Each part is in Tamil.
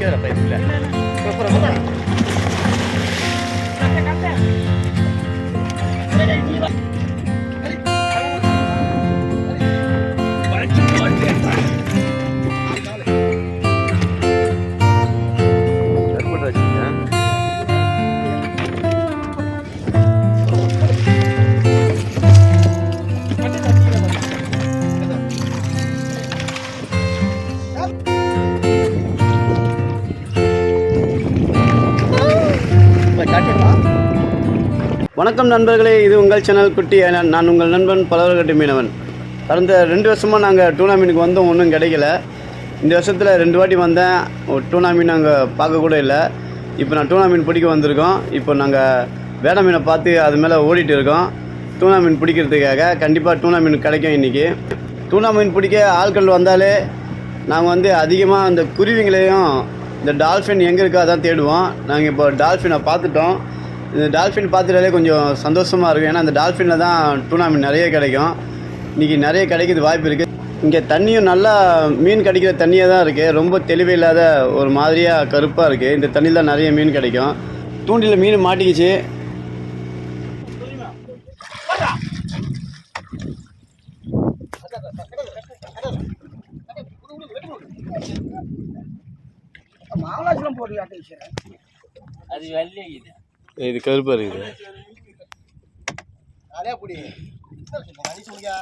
എനിക്ക് തരാൻ പറ്റില്ല வணக்கம் நண்பர்களே இது உங்கள் சேனல் குட்டி. நான் உங்கள் நண்பன் பலவர்கட்டு மீனவன். கடந்த ரெண்டு வருஷமாக நாங்கள் டூனா மீனுக்கு வந்தோம் ஒன்றும் கிடைக்கல. இந்த வருஷத்தில் ரெண்டு வாட்டி வந்தேன். ஒரு டூர்னாமெண்ட் மீன் நாங்கள் பார்க்கக்கூட இல்லை. இப்போ நான் டூர்னாமெண்ட் மீன் பிடிக்க வந்திருக்கோம். இப்போ நாங்கள் வேட மீனை பார்த்து அது மேலே ஓடிட்டு இருக்கோம். டூர்னாமெண்ட் மீன் பிடிக்கிறதுக்காக கண்டிப்பாக டூர்னாமெண்ட் மீன் கிடைக்கும் இன்றைக்கி டூர்னாமெண்ட் மீன் பிடிக்க ஆட்கள் வந்தாலே நாங்கள் வந்து அதிகமாக அந்த குருவிங்களையும் இந்த டால்ஃபின் எங்கே இருக்கோ அதான் தேடுவோம். நாங்கள் இப்போ டால்ஃபினை பார்த்துட்டோம். இந்த டால்ஃபின் பார்த்துட்டாலே கொஞ்சம் சந்தோஷமாக இருக்கும். ஏன்னா அந்த டால்ஃபினில் தான் டூனா மீன் நிறைய கிடைக்கும். இன்றைக்கி நிறைய கிடைக்கிறது வாய்ப்பு இருக்குது இங்கே தண்ணியும் நல்லா மீன் கிடைக்கிற தண்ணியாக தான் இருக்குது ரொம்ப தெளிவே இல்லாத ஒரு மாதிரியாக கருப்பாக இருக்குது இந்த தண்ணியில் தான் நிறைய மீன் கிடைக்கும். தூண்டில் மீன் மாட்டிக்கிச்சு. அது வெள்ளை இது இது இது கருப்பாக இருக்குது அதே புடி மணி சொல்லியா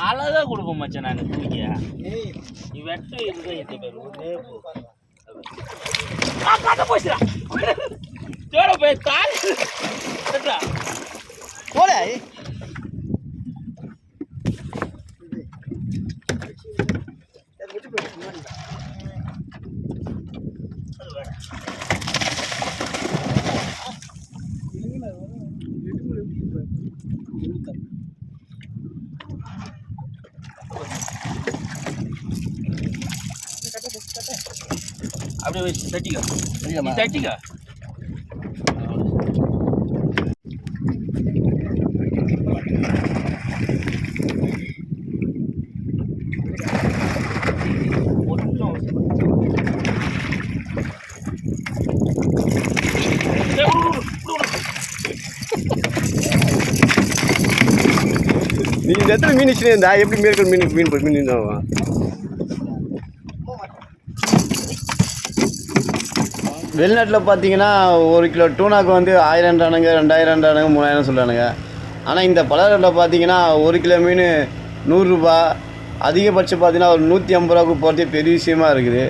அழகா கொடுப்போம் மச்சான் நாங்கள் தூக்கியா நீ வெட்டு இருக்க எட்டு பேர் ஒரே போ. போச்சுடா போய் தாய் போல தட்டிக்க நீ தட்டிக்க ஒண்ணும் அவசியம் இல்லை. ஏய், விடு, விடு, விடு, விடு. நீ இந்த இடத்துல மீன் வச்சுனே இருந்தா எப்படி மீன் மீன் போய் மீன் ஆகும் வெளிநாட்டில் பார்த்தீங்கன்னா ஒரு கிலோ டூனாக்கு வந்து ஆயிரம் டானுங்க ரெண்டாயிரம் டானுங்க மூணாயிரம் சொல்கிறானுங்க ஆனால் இந்த பலரில் பார்த்தீங்கன்னா ஒரு கிலோ மீன் நூறுரூபா அதிகபட்சம் பார்த்தீங்கன்னா ஒரு நூற்றி ஐம்பது ரூபாவுக்கு போகிறதே பெரிய விஷயமா இருக்குது.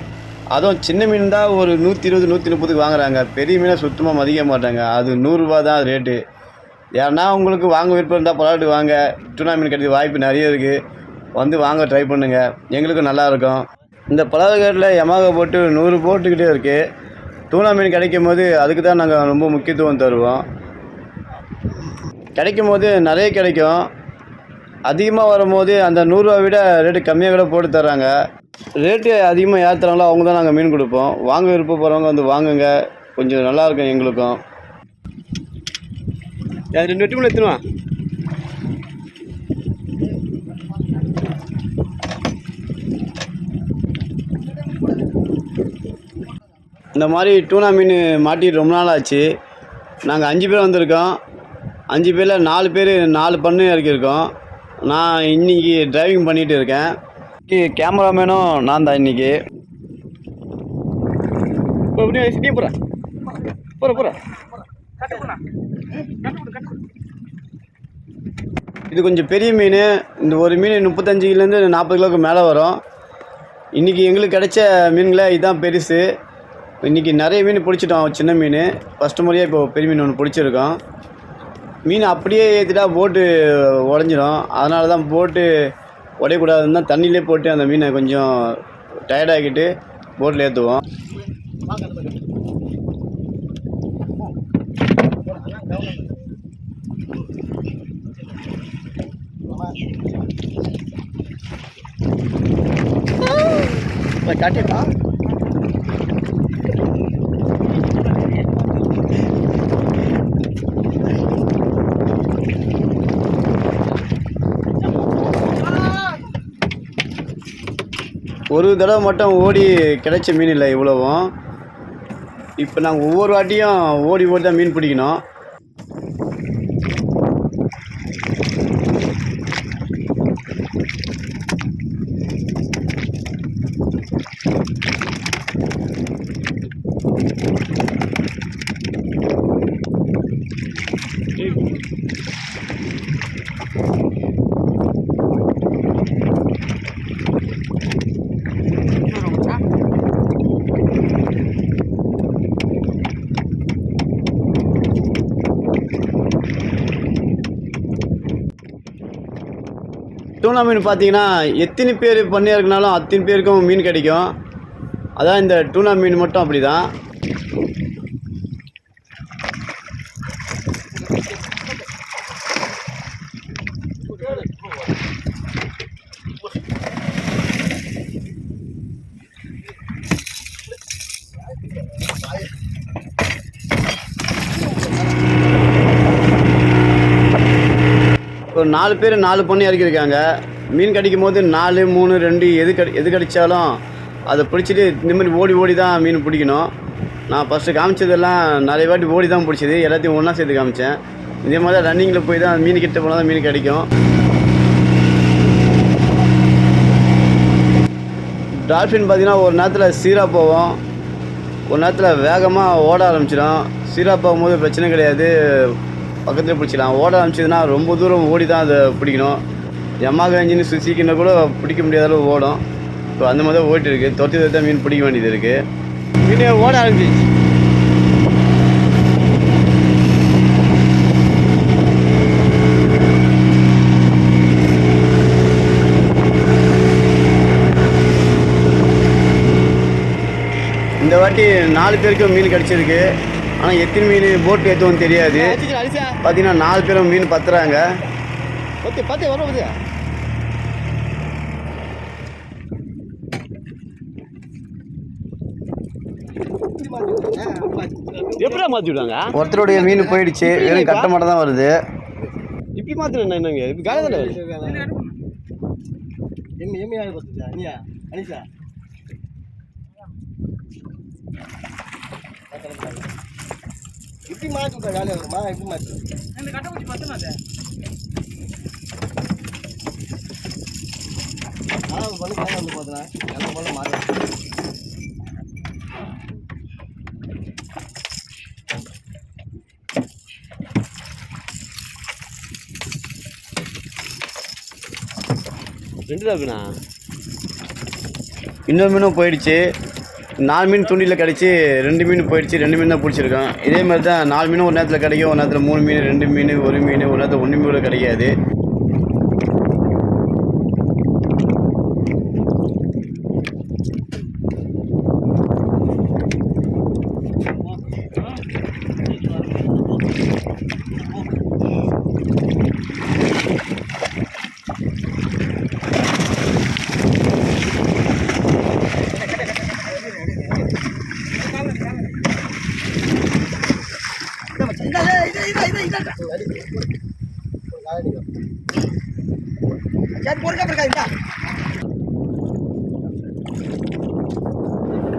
அதுவும் சின்ன மீன் தான் ஒரு நூற்றி இருபது நூற்றி முப்பதுக்கு வாங்குறாங்க. பெரிய மீனை சுத்தமாக மதிக்க மாட்டாங்க. அது நூறுரூபா தான் ரேட்டு. யாருன்னா உங்களுக்கு வாங்க விருப்பம் இருந்தால் பலாட்டு வாங்க. டூனா மீன் கிடைக்க வாய்ப்பு நிறைய இருக்குது வந்து வாங்க ட்ரை பண்ணுங்கள் எங்களுக்கும் நல்லா இருக்கும். இந்த பலகாட்டில் யமாக போட்டு நூறு போட்டுக்கிட்டே இருக்குது டூனா மீன் கிடைக்கும் போது அதுக்கு தான் நாங்கள் ரொம்ப முக்கியத்துவம் தருவோம். கிடைக்கும் போது நிறைய கிடைக்கும். அதிகமாக வரும்போது அந்த நூறுரூவா விட ரேட்டு கம்மியாக கூட போட்டு தர்றாங்க. ரேட்டு அதிகமாக ஏற்றுறாங்களோ அவங்க தான் நாங்கள் மீன் கொடுப்போம். வாங்க விருப்பம் போகிறவங்க வந்து வாங்குங்க. கொஞ்சம் நல்லா இருக்கும் எங்களுக்கும். அது ரெண்டு வெட்டி மூணு எத்தணுவா இந்த மாதிரி டூனா மீன் மாட்டிட்டு ரொம்ப நாள் ஆச்சு நாங்கள் அஞ்சு பேர் வந்திருக்கோம். அஞ்சு பேரில் நாலு பேர் நாலு பண்ணு இறக்கியிருக்கோம். நான் இன்னைக்கு டிரைவிங் பண்ணிகிட்டு இருக்கேன். கேமராமேனும் நான் தான் இன்னைக்கு. சிட்டியை போகிறேன் போகிற போகிற இது கொஞ்சம் பெரிய மீன். இந்த ஒரு மீன் முப்பத்தஞ்சு கிலோலேருந்து நாற்பது கிலோவுக்கு மேலே வரும். இன்றைக்கி எங்களுக்கு கிடைச்ச மீன்களே இதுதான் பெருசு. இன்றைக்கி நிறைய மீன் பிடிச்சிட்டோம் சின்ன மீன். ஃபஸ்ட்டு முறையாக இப்போ பெரிய மீன் ஒன்று பிடிச்சிருக்கோம். மீன் அப்படியே ஏற்றிட்டா போட்டு உடஞ்சிரும். அதனால தான் போட்டு உடையக்கூடாதுன்னு தான் தண்ணியிலே போட்டு அந்த மீனை கொஞ்சம் டயர்டாகிட்டு போட்டில் ஏற்றுவோம் கட்டிப்பா ஒரு தடவை மட்டும் ஓடி கிடைச்ச மீன் இல்லை இவ்வளவும். இப்போ நாங்கள் ஒவ்வொரு வாட்டியும் ஓடி ஓடி தான் மீன் பிடிக்கணும். டூனா மீன் பார்த்தீங்கன்னா எத்தனை பேர் பண்ணையாக இருக்கனாலும் அத்தனை பேருக்கும் மீன் கிடைக்கும். அதான் இந்த டூனா மீன் மட்டும் அப்படி தான் ஒரு நாலு பேர் நாலு பொண்ணு இறக்கியிருக்காங்க. மீன் கடிக்கும் போது நாலு மூணு ரெண்டு எது கடி எது கடித்தாலும் அதை பிடிச்சிட்டு இந்த மாதிரி ஓடி ஓடி தான் மீன் பிடிக்கணும். நான் ஃபஸ்ட்டு காமிச்சதெல்லாம் நிறைய வாட்டி ஓடி தான் பிடிச்சது. எல்லாத்தையும் ஒன்றா சேர்த்து காமிச்சேன். இதே மாதிரி தான் ரன்னிங்கில் போய் தான் மீன் கிட்ட போனால் தான் மீன் கிடைக்கும். டால்ஃபின் பார்த்தீங்கன்னா ஒரு நேரத்தில் சீராக போவோம். ஒரு நேரத்தில் வேகமாக ஓட ஆரம்பிச்சிடும். சீராக போகும்போது பிரச்சனை கிடையாது. பக்கத்தில் பிடிச்சிக்கலாம். ஓட ஆரம்பிச்சதுன்னா ரொம்ப தூரம் ஓடி தான் அதை பிடிக்கணும். எம்மாக இன்ஜின் சுசிக்கின்ற கூட பிடிக்க முடியாத அளவு ஓடும். இப்போ அந்த மாதிரி தான் ஓடிட்டு இருக்குது தொத்தி தொத்தி தான் மீன் பிடிக்க வேண்டியது இருக்குது மீன் ஓட ஆரம்பிச்சிச்சு இந்த வாட்டி நாலு பேருக்கு மீன் கிடச்சிருக்கு. ஆனால் எத்தனை மீன் போட்டு ஏற்றுவோம் தெரியாது. பார்த்தீங்கன்னா நாலு பேரும் மீன் பத்துறாங்க. பத்து பத்து வரும் பத்து? எப்படா மாற்றி விடுவாங்க ஒருத்தருடைய மீன் போயிடுச்சு. வெறும் கட்ட மட்டும் தான் வருது. இப்படி மாற்றினா என்னங்க இப்போ காலை தானே? என்ன எம்மையாக பார்த்துச்சா அனியா அனிஷா. இப்படி மாற்றி விட்டா வேலையை வருமா? இப்படி மாற்றி ஆ பண்ணி காலம் வந்து பார்த்தா எல்லாம் போல மாற்றி ரெண்டு தான் இருக்குண்ணா இன்னொரு மீனும் போயிடுச்சு. நாலு மீன் துண்டியில் கிடச்சி ரெண்டு மீன் போயிடுச்சு ரெண்டு மீன் தான் பிடிச்சிருக்கோம். இதே மாதிரி தான் நாலு மீனும் ஒரு நேரத்தில் கிடைக்கும் ஒரு நேரத்தில் மூணு மீன் ரெண்டு மீன் ஒரு மீன் ஒரு நேரத்தில் ஒன்று மீன் கூட கிடைக்காது.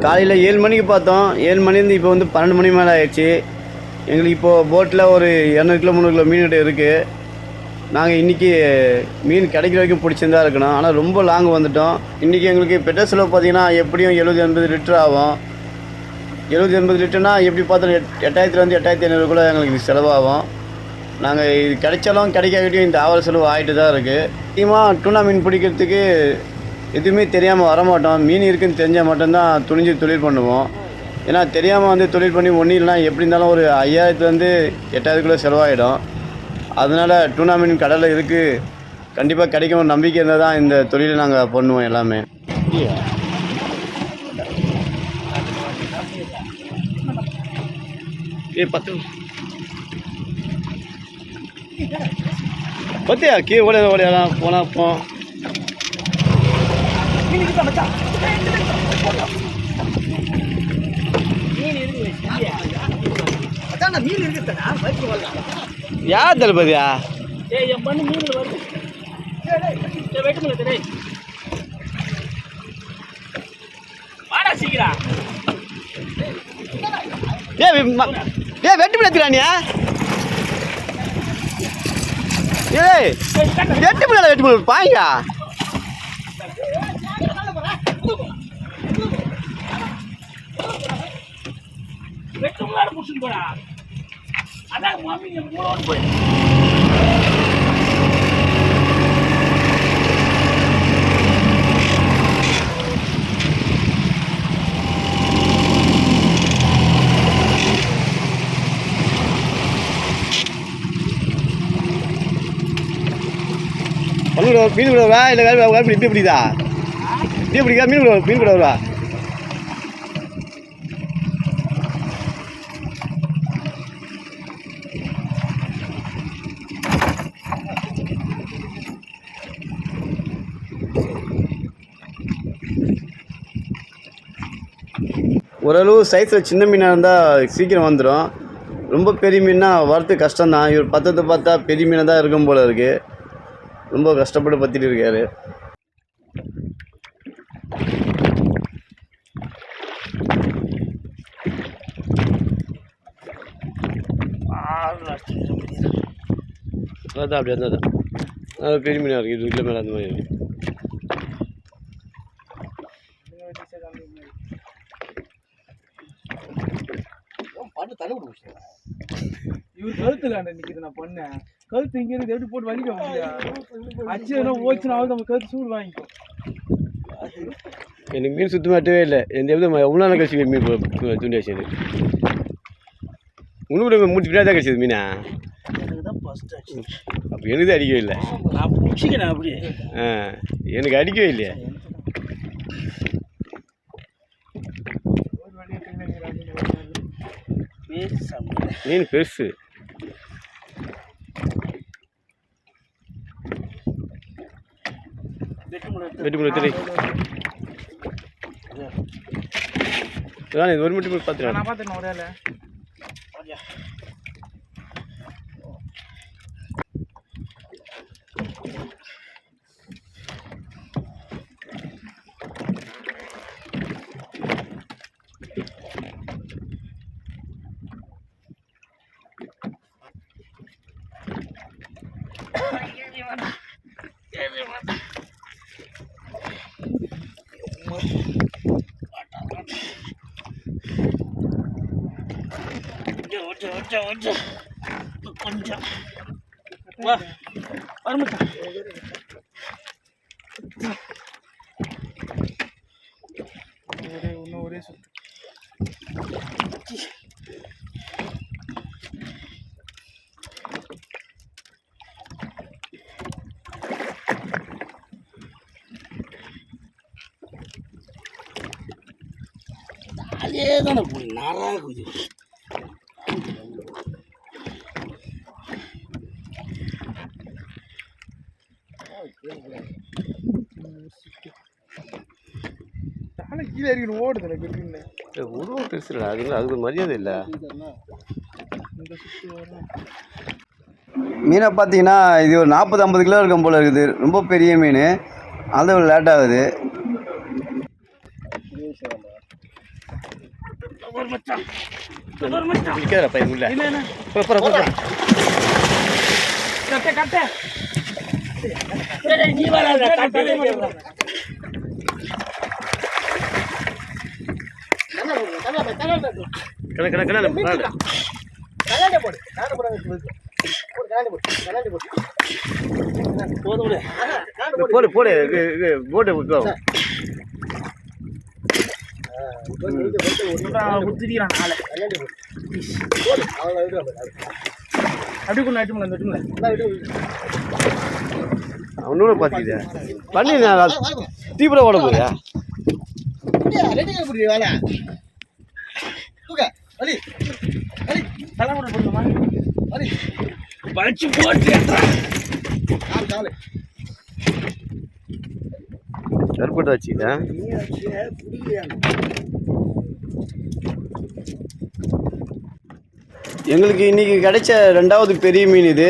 காலையில் ஏழு மணிக்கு பார்த்தோம். ஏழு மணிலேருந்து இப்போ வந்து பன்னெண்டு மணி மேலே ஆயிடுச்சு. எங்களுக்கு இப்போது போட்டில் ஒரு இரநூறு கிலோ முந்நூறு கிலோ மீன் கிட்ட இருக்குது நாங்கள் இன்றைக்கி மீன் கிடைக்கிற வரைக்கும் பிடிச்சிருந்தா இருக்கணும். ஆனால் ரொம்ப லாங் வந்துட்டோம். இன்றைக்கி எங்களுக்கு பெட்ரோல் செலவு பார்த்தீங்கன்னா எப்படியும் எழுபது எண்பது லிட்டர் ஆகும். எழுபது எண்பது லிட்டர்னா எப்படி பார்த்தாலும் எட் எட்டாயிரத்துலேருந்து எட்டாயிரத்தி ஐநூறுக்குள்ளே எங்களுக்கு செலவாகும். நாங்கள் இது கிடைச்சாலும் கிடைக்காட்டியும் இந்த ஆவல் செலவு ஆகிட்டு தான் இருக்குது முக்கியமாக டூனா மீன் பிடிக்கிறதுக்கு எதுவுமே தெரியாமல் வரமாட்டோம். மீன் இருக்குதுன்னு தெரிஞ்சால் மட்டும்தான் துணிஞ்சு தொழில் பண்ணுவோம். ஏன்னா தெரியாமல் வந்து தொழில் பண்ணி ஒன்றும் இல்லைனா எப்படி இருந்தாலும் ஒரு ஐயாயிரத்துலேருந்து எட்டாயிரத்துக்குள்ளே செலவாகிடும் அதனால் டூனா மீன் கடலில் இருக்குது கண்டிப்பாக கிடைக்கும் ஒரு நம்பிக்கை இருந்தால் தான் இந்த தொழிலை நாங்கள் பண்ணுவோம் எல்லாமே. ஏ பத்து. பத்தியா? கீழே ஓட ஓடையெல்லாம் போனால் போ அதான் மீன் இருக்குதுடா வயிற்று வரலாம் யார் தளபதியா? ஏய் என் பண்ணு மீன் வருது ஏய் வெயிட் வாடா டேய் ஏ ஏ வெட்டு பிடிக்கிறானியா ஏய் வெட்டு பிள்ளை வெட்டு பிள்ளை. பாய்ங்க வெட்டுங்களாடு புடிச்சுட்டு போடா. அதான் மாமி மூணு போய் மீன் கூட மீன் கூட வருவா? இல்லை வேறு வேறு இப்படி பிடிக்குதா? இப்படி பிடிக்கா மீன் கூட மீன் கூட வருவா? ஓரளவு சைஸில் சின்ன மீனாக இருந்தால் சீக்கிரம் வந்துடும் ரொம்ப பெரிய மீன்னா வரது கஷ்டம்தான். இவர் பத்தத்தை பார்த்தா பெரிய மீனாக தான் இருக்கும் போல இருக்குது ரொம்ப கஷ்டப்பட்டு பற்றிட்டு இருக்காரு. அதான் அப்படி அதான் அது பெரிய மீனாக இருக்குது இருபது கிலோ மேலே அந்த மாதிரி இருக்கு. பாட்டு தண்ணி இவர் கழுத்துல நிற்கிது நான் பண்ணேன். கழுத்து இங்க இருந்து எப்படி போட்டு வலிக்க முடியாது அச்சு என்ன ஓச்சுனா நம்ம கழுத்து சூடு வாங்கிக்கும். எனக்கு மீன் சுத்தமாக வெட்டவே இல்லை. எந்த எப்படி எவ்வளோ நாள் கழிச்சு மீன் துண்டி ஆச்சு உனக்கு மூச்சு பின்னாடி தான் கழிச்சது மீனா? அப்போ எனக்கு தான் அடிக்கவே இல்லை. அப்படியே ஆ எனக்கு அடிக்கவே இல்லையே. ஒரு வழியா பின்னாடி பேசி சாமி மீன் பெருசு வெட்டு பார்த்துருக்கேன் வெட்டி அதான் இது ஒரு மீட்டர் போய் பார்த்துருவேன் நான் பார்த்துக்கணும் ஒரே ஆளு. கொஞ்சம் கொஞ்சம் கொஞ்சம் கொஞ்சம் கொஞ்சம் வா வரமாட்டா ஒரே அதே தானே போய் தானே கீழே இருக்கணும் ஓடுதுல கிட்டுன்னு உருவம் அது அதுக்கு மரியாதை இல்லை. மீனை பார்த்தீங்கன்னா இது ஒரு நாற்பது ஐம்பது கிலோ இருக்கும் போல இருக்குது. ரொம்ப பெரிய மீன். அது லேட் ஆகுது ஒரு மச்சான் ஒரு மச்சான் நிற்கிறப்ப எங்கள் உள்ள இல்ல என்ன கட்ட கட்ட கடை கடை கடை கண்ணாடி போடு கண்ணாடி போட போடு கண்ணாடி போடு கண்ணாடி போடு விடு. போடு போடு இது இது போட்டு விட்டுவா நான் குத்திரிக்கிறான் நாளை கண்ணாடி போடு போடு அவ்வளோ விடு அப்படி கொண்டு அடிச்சு அந்த வெட்டுங்களேன் பார்த்துக்கிட்டே பண்ணி தீவிர ஓட போறியா ரெண்டு கை பிடி வேலை தூக்க அடி அடி தலை கூட போடணுமா அடி வச்சு போட்டு கால் கால் கருப்பட்டு வச்சுக்கிட்டா எங்களுக்கு இன்றைக்கி கிடைச்ச ரெண்டாவது பெரிய மீன் இது.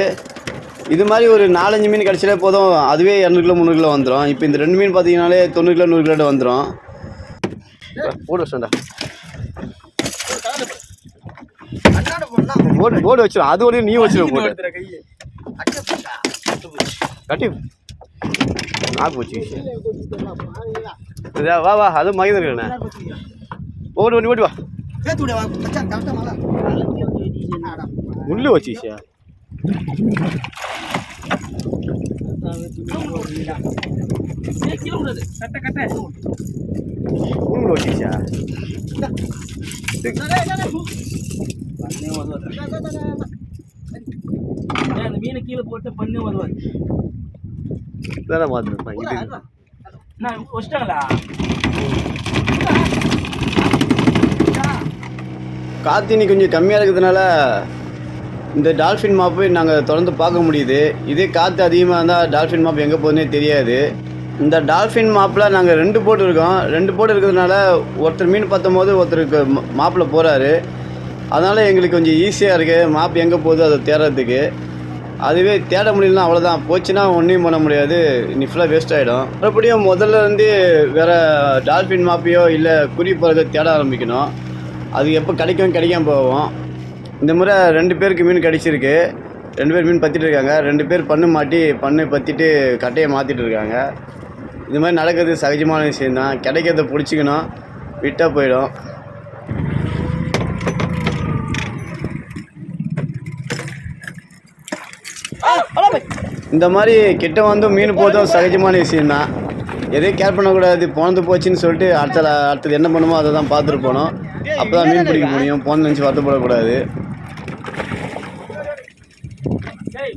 இது மாதிரி ஒரு நாலஞ்சு மீன் கிடைச்சாலே போதும். அதுவே இரநூறு கிலோ முந்நூறு கிலோ வந்துடும் இப்போ இந்த ரெண்டு மீன் பார்த்தீங்கனாலே தொண்ணூறு கிலோ நூறு கிலோ வந்துடும் போடு வச்சுடா போடா போடு போடு வச்சிடும் அது ஒரு நீ அச்சா போட்டா கட்டி. நாக்கு இதா, வா வா அது மகிழ்ந்து இருக்கண்ணே ஓடி ஓடி ஓடி வா. சேர்த்து விட மச்சான் முள்ளு வச்சிச்சியா முள்ளு வச்சிச்சியா மீனை கீழே போட்டு பண்ணு வருவார். வேற மாத்திரம் இது காற்று இன்னைக்கு கொஞ்சம் கம்மியாக இருக்கிறதுனால இந்த டால்ஃபின் மாப்பு நாங்கள் தொடர்ந்து பார்க்க முடியுது. இதே காற்று அதிகமாக இருந்தால் டால்ஃபின் மாப் எங்கே போகுதுன்னே தெரியாது. இந்த டால்ஃபின் மாப்பில் நாங்கள் ரெண்டு போட் இருக்கோம். ரெண்டு போட் இருக்கிறதுனால ஒருத்தர் மீன் பார்த்தும் போது ஒருத்தருக்கு மாப்பில் போகிறாரு அதனால் எங்களுக்கு கொஞ்சம் ஈஸியாக இருக்குது மாப் எங்கே போகுது அதை தேடுறதுக்கு. அதுவே தேட முடியலனா அவ்வளோதான் போச்சுன்னா ஒன்றையும் பண்ண முடியாது. நீ ஃபுல்லாக வேஸ்ட் ஆகிடும் மறுபடியும் முதல்ல இருந்து வேறு டால்ஃபின் மாப்பியோ இல்லை குறி போகிறத தேட ஆரம்பிக்கணும். அது எப்போ கிடைக்கும் கிடைக்காம போவோம் இந்த முறை ரெண்டு பேருக்கு மீன் கிடைச்சிருக்கு. ரெண்டு பேர் மீன் பற்றிட்டு இருக்காங்க. ரெண்டு பேர் பண்ணு மாட்டி பண்ணு பற்றிட்டு கட்டையை மாற்றிட்டு இருக்காங்க. இது மாதிரி நடக்கிறது சகஜமான விஷயந்தான் கிடைக்கிறத பிடிச்சிக்கணும். விட்டால் போயிடும். இந்த மாதிரி கிட்ட வந்து மீன் போதும் சகஜமான விஷயந்தான் எதையும் கேர் பண்ணக்கூடாது போனது போச்சுன்னு சொல்லிட்டு அடுத்த அடுத்தது என்ன பண்ணுமோ அதை தான் பார்த்துட்டு போனோம் அப்போ தான் மீன் பிடிக்க முடியும். போன நினச்சி வருத்தப்படக்கூடாது ஏய்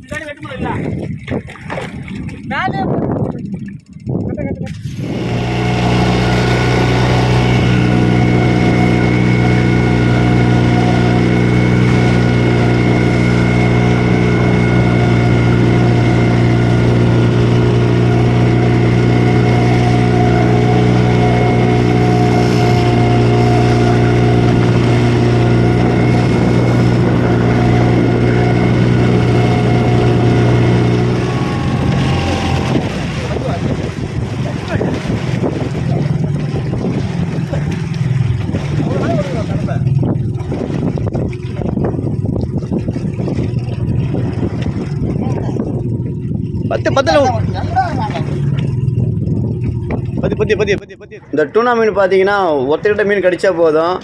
இந்த டூனா மீன் பார்த்தீங்கன்னா ஒருத்தர்கிட்ட மீன் கிடைச்சா போதும்.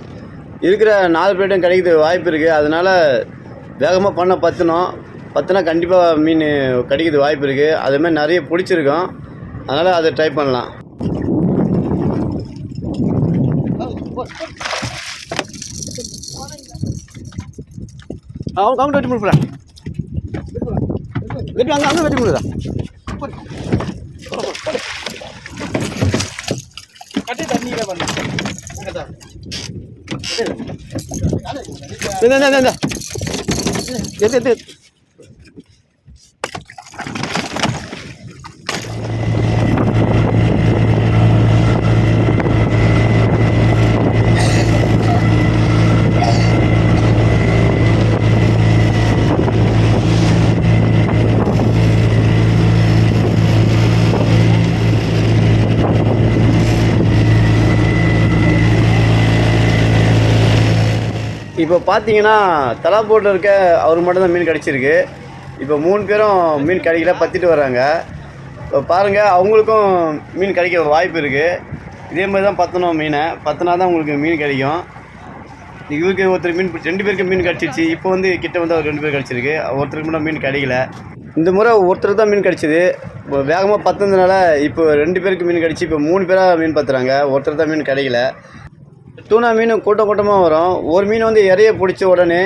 இருக்கிற நாலு பேர்ட்டும் கிடைக்கிறது வாய்ப்பு இருக்குது அதனால் வேகமாக பண்ண பற்றணும் பத்துனா கண்டிப்பாக மீன் கிடைக்கிறது வாய்ப்பு இருக்குது அதுமாதிரி நிறைய பிடிச்சிருக்கோம். அதனால் அதை ட்ரை பண்ணலாம். அவங்க அவங்க வெட்டி முடிப்பா வெட்டி அங்கே அங்கே வெட்டி முடியுதா கட்டி தண்ணியில பண்ண இந்த இப்போ பார்த்தீங்கன்னா தலா போட்டில் இருக்க அவர் மட்டும்தான் மீன் கிடச்சிருக்கு. இப்போ மூணு பேரும் மீன் கிடைக்கல பற்றிட்டு வராங்க இப்போ பாருங்கள் அவங்களுக்கும் மீன் கிடைக்க வாய்ப்பு இருக்குது இதே மாதிரி தான் பத்தணும் மீனை. பத்தினா தான் உங்களுக்கு மீன் கிடைக்கும். இவருக்கு ஒருத்தர் மீன் பிடிச்சி ரெண்டு பேருக்கு மீன் கிடச்சிருச்சு. இப்போ வந்து கிட்ட வந்து அவர் ரெண்டு பேர் கிடச்சிருக்கு. ஒருத்தருக்கு மட்டும் மீன் கிடைக்கல. இந்த முறை ஒருத்தர் தான் மீன் கிடச்சிது. இப்போ வேகமாக பத்துனதுனால இப்போ ரெண்டு பேருக்கு மீன் கிடச்சி இப்போ மூணு பேராக மீன் பத்துறாங்க. ஒருத்தர் தான் மீன் கிடைக்கல. டூனா மீன் கூட்டம் கூட்டமாக வரும். ஒரு மீன் வந்து இறைய பிடிச்ச உடனே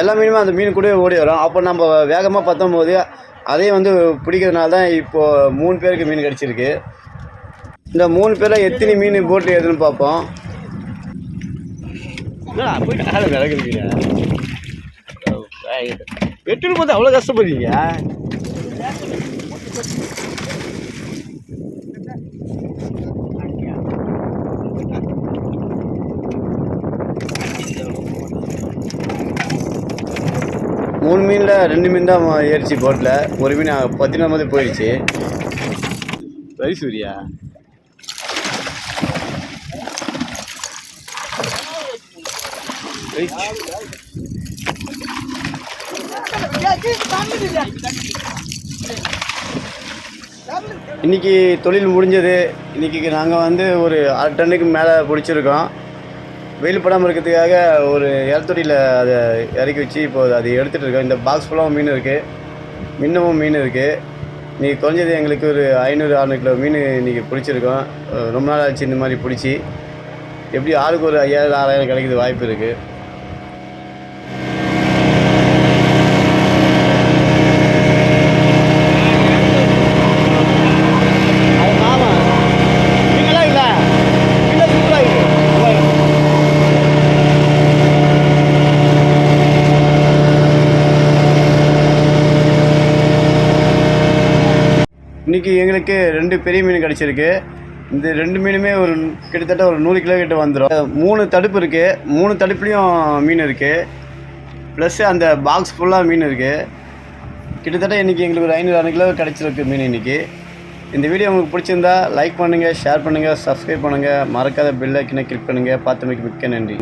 எல்லா மீனுமே அந்த மீன் கூடவே ஓடி வரும். அப்போ நம்ம வேகமாக பற்றும் போது அதையும் வந்து பிடிக்கிறதுனால தான் இப்போது மூணு பேருக்கு மீன் கிடச்சிருக்கு. இந்த மூணு பேரில் எத்தனை மீன் போட்டு எதுன்னு பார்ப்போம். வெட்டுன்னு பார்த்து அவ்வளோ கஷ்டப்படுறீங்க? மூணு மீனில் ரெண்டு மீன் தான் ஏறிச்சு போட்டில் ஒரு மீன் பத்தினா மாதிரி போயிடுச்சு. சரி சூர்யா இன்றைக்கி தொழில் முடிஞ்சது. இன்றைக்கி நாங்கள் வந்து ஒரு அரை டன்னுக்கு மேலே பிடிச்சிருக்கோம். வெயில் படாமல் இருக்கிறதுக்காக ஒரு இறத்தொடியில் அதை இறக்கி வச்சு இப்போ அதை எடுத்துகிட்டு இருக்கோம். இந்த பாக்ஸ் ஃபுல்லாகவும் மீன் இருக்குது மின்னமும் மீன் இருக்குது இன்றைக்கி குறைஞ்சது எங்களுக்கு ஒரு ஐநூறு ஆறுநூறு கிலோ மீன் இன்றைக்கி பிடிச்சிருக்கோம். ரொம்ப நாள் ஆச்சு இந்த மாதிரி பிடிச்சி. எப்படி ஆளுக்கு ஒரு ஐயாயிரம் ஆறாயிரம் கிடைக்கிது வாய்ப்பு இருக்குது அது மாமா நீங்களா இல்லை இல்லை சூப்பராக இருக்குது இன்றைக்கி எங்களுக்கு ரெண்டு பெரிய மீன் கிடச்சிருக்கு. இந்த ரெண்டு மீனுமே ஒரு கிட்டத்தட்ட ஒரு நூறு கிலோ கிட்ட வந்துடும் மூணு தடுப்பு இருக்குது மூணு தடுப்புலேயும் மீன் இருக்குது ப்ளஸ் அந்த பாக்ஸ் ஃபுல்லாக மீன் இருக்குது கிட்டத்தட்ட இன்றைக்கி எங்களுக்கு ஒரு ஐநூறு அரை கிலோ கிடச்சிருக்கு மீன் இன்றைக்கி இந்த வீடியோ உங்களுக்கு பிடிச்சிருந்தா லைக் பண்ணுங்கள் ஷேர் பண்ணுங்கள் சப்ஸ்கிரைப் பண்ணுங்கள் மறக்காத பெல் கிளிக் பண்ணுங்கள் பார்த்தமைக்கு மிக்க நன்றி.